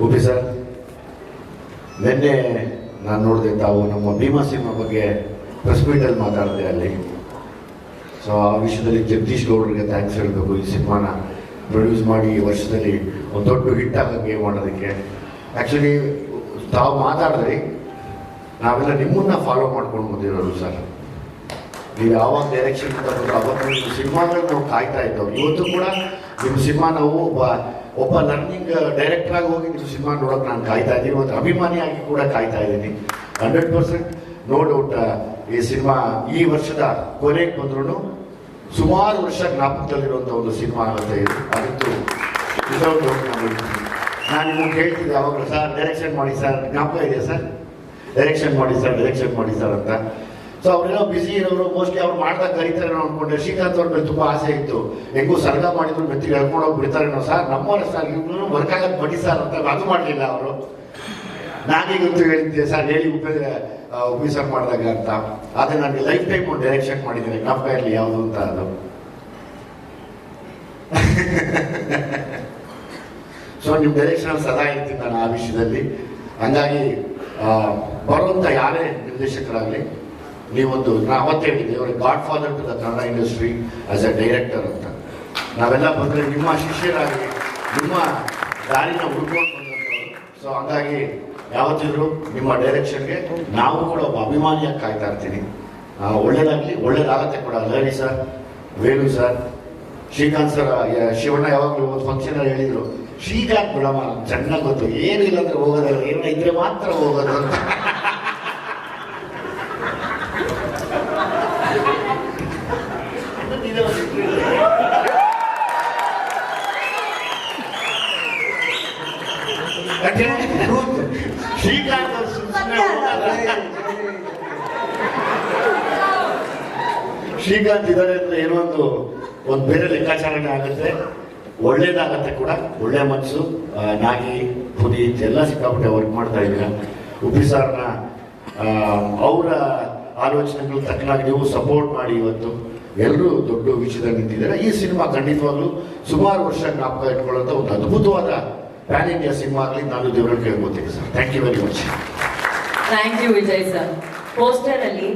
Okay sir. ನಿನ್ನೆ ನಾನು ನೋಡಿದೆ ತಾವು ನಮ್ಮ ಭೀಮಾ ಸಿಂಹ ಬಗ್ಗೆ ಪ್ರೆಸ್ ಮೀಟಲ್ಲಿ ಮಾತಾಡಿದೆ ಅಲ್ಲಿ. ಸೊ ಆ ವಿಷಯದಲ್ಲಿ ಜಗದೀಶ್ ಗೌಡ್ರಿಗೆ ಥ್ಯಾಂಕ್ಸ್ ಹೇಳಬೇಕು. ಈ ಸಿನಿಮಾನ ಪ್ರೊಡ್ಯೂಸ್ ಮಾಡಿ ಈ ವರ್ಷದಲ್ಲಿ ಒಂದು ದೊಡ್ಡ ಹಿಟ್ ಆಗಂಗೆ ಮಾಡೋದಕ್ಕೆ. ಆ್ಯಕ್ಚುಲಿ ತಾವು ಮಾತಾಡಿದ್ರಿ. ನಾವೆಲ್ಲ ನಿಮ್ಮನ್ನ ಫಾಲೋ ಮಾಡ್ಕೊಂಡು ಬಂದಿರೋರು ಸರ್. ನೀವು ಯಾವಾಗ ಡೈರೆಕ್ಷನ್ ಅವತ್ತು ಅವಾಗ ನಿಮ್ಮ ಸಿನಿಮಾಗಳು ನಾವು ಕಾಯ್ತಾ ಇದ್ದವು. ಇವತ್ತು ಕೂಡ ನಿಮ್ಮ ಸಿನಿಮಾ ನಾವು ಒಬ್ಬ ಒಬ್ಬ ಲರ್ನಿಂಗ್ ಡೈರೆಕ್ಟರ್ ಆಗಿ ಹೋಗಿ ನೀವು ಸಿನಿಮಾ ನೋಡೋಕೆ ನಾನು ಕಾಯ್ತಾ ಇದ್ದೀನಿ. ಒಂದು ಅಭಿಮಾನಿಯಾಗಿ ಕೂಡ ಕಾಯ್ತಾ ಇದ್ದೀನಿ. ಹಂಡ್ರೆಡ್ ಪರ್ಸೆಂಟ್ ನೋ ಡೌಟ್ ಈ ಸಿನಿಮಾ ಈ ವರ್ಷದ ಕೊನೆಗೆ ಬಂದ್ರೂ ಸುಮಾರು ವರ್ಷ ಜ್ಞಾಪಕದಲ್ಲಿರುವಂಥ ಒಂದು ಸಿನಿಮಾ ಆಗುತ್ತೆ ಇದು ಅದಕ್ಕೂ ನಾನು ನಿಮಗೆ ಕೇಳ್ತಿದ್ದೆ ಯಾವಾಗಲೂ ಸರ್ ಡೈರೆಕ್ಷನ್ ಮಾಡಿ, ಸರ್, ಜ್ಞಾಪಕ ಇದೆಯಾ, ಸರ್? ಡೈರೆಕ್ಷನ್ ಮಾಡಿ, ಸರ್ ಡೈರೆಕ್ಷನ್ ಮಾಡಿ, ಸರ್, ಅಂತ. ಸೊ ಅವರೆಲ್ಲ ಬಿಸಿ ಇರೋರು ಮೋಸ್ಟ್ಲಿ ಅವ್ರು ಮಾಡ್ದಾಗ ಕರೀತಾರೆ ನಾವು ಅನ್ಕೊಂಡೆ. ಶ್ರೀಕಾಂತ್ ಅವ್ರ ಮೇಲೆ ತುಂಬಾ ಆಸೆ ಇತ್ತು. ಹೆಂಗೂ ಸರ್ಗ ಮಾಡಿದ್ರು, ಮೆತ್ತಿಗೆ ಹೇಳ್ಕೊಂಡು ಹೋಗಿ ಬಿಡ್ತಾರೇನೋ ಸರ್, ನಮ್ಮವರ ಸರ್ ಇವ್ರು ವರ್ಕ್ ಆಗಕ್ಕೆ ಬಡಿ ಸರ್ ಅಂತ ಅದು ಮಾಡಲಿಲ್ಲ ಅವರು. ನಾನೀಗಂತೂ ಹೇಳಿದ್ದೆ ಸರ್, ಹೇಳಿ ಉಪಯೋಗ ಉಪಯೋಗ ಮಾಡಿದಾಗ ಅಂತ. ಆದರೆ ನನಗೆ ಲೈಫ್ ಟೈಮ್ ಒಂದು ಡೈರೆಕ್ಷನ್ ಮಾಡಿದ್ದೀನಿ. ಜ್ಞಾಪಕ ಇರಲಿ, ಯಾವುದು ಅಂತ ಅದು. ಸೊ ನಿಮ್ಮ ಡೈರೆಕ್ಷನ್ ಸದಾ ಇರ್ತೀನಿ ನಾನು ಆ ವಿಷಯದಲ್ಲಿ. ಹಂಗಾಗಿ ಬರುವಂತ ಯಾರೇ ನಿರ್ದೇಶಕರಾಗಲಿ ನೀವೊಂದು ನಾ ಅವತ್ತು ಹೇಳಿದ್ದೆ ಅವರ god father to the Kannada industry as a director ಅಂತ. ನಾವೆಲ್ಲ ಬಂದರೆ ನಿಮ್ಮ ಶಿಷ್ಯರಾಗಿ, ನಿಮ್ಮ ದಾರಿನ ಹುಡ್ಕೊಂಡು ಬಂದಂಥವ್ರು ಸೊ ಹಂಗಾಗಿ ಯಾವತ್ತಿದ್ರು ನಿಮ್ಮ ಡೈರೆಕ್ಷನ್ಗೆ ನಾವು ಕೂಡ ಒಬ್ಬ ಅಭಿಮಾನಿಯಾಗಿ ಕಾಯ್ತಾ ಇರ್ತೀನಿ. ಒಳ್ಳೇದಾಗಲಿ, ಒಳ್ಳೇದಾಗತ್ತೆ ಕೂಡ. Lahari sir, Venu sir, Srikanth sir Shivanna ಯಾವಾಗಲೂ ಒಂದು ಫಂಕ್ಷನ್ ಹೇಳಿದರು ಹೇಳಿದ್ರು, ಶ್ರೀಕಾಂತ್ ಬಿಡಮ್ಮ ಚೆನ್ನಾಗಿ ಗೊತ್ತು, ಏನಿಲ್ಲ ಅಂದ್ರೆ ಹೋಗೋದಲ್ಲ ಏನೋ ಇದ್ರೆ ಮಾತ್ರ ಹೋಗೋದು ಶ್ರೀಕಾಂತ್ ಇದ್ದಾರೆ ಅಂದ್ರೆ ಏನೋ ಒಂದು ಒಂದು ಬೇರೆ ಲೆಕ್ಕಾಚಾರಣೆ ಆಗುತ್ತೆ. ಒಳ್ಳೇದಾಗತ್ತೆ ಕೂಡ. ಒಳ್ಳೆ ಮನಸ್ಸು ನಾಗಿ ಪುದಿ ಎಲ್ಲ ಸಿಕ್ಕಾಪಟ್ಟೆ ವರ್ಕ್ ಮಾಡ್ತಾ ಇದ್ದೀರಾ? ಉಪ್ಪಿ ಸಾರ್ನ ಅವರ ಆಲೋಚನೆಗಳು ತಕ್ಕನಾಗಿ ನೀವು ಸಪೋರ್ಟ್ ಮಾಡಿ ಇವತ್ತು. ಎಲ್ಲರೂ ದೊಡ್ಡ ವಿಷಯದಲ್ಲಿ ನಿಂತಿದ್ದಾರೆ. ಈ ಸಿನಿಮಾ ಖಂಡಿತವಾಗ್ಲೂ ಸುಮಾರು ವರ್ಷ ಜ್ಞಾಪಕ ಇಟ್ಕೊಳ್ಳೋಂಥ ಒಂದು ಅದ್ಭುತವಾದ ಪ್ಯಾನ್ ಇಂಡಿಯಾ ಸಿನಿಮಾ ಆಗಲಿ ನಾನು ದೇವರಲ್ಲಿ ಕೇಳ್ಕೊತೀನಿ sir thank you very much thank you Vijay sir poster ಅಲ್ಲಿ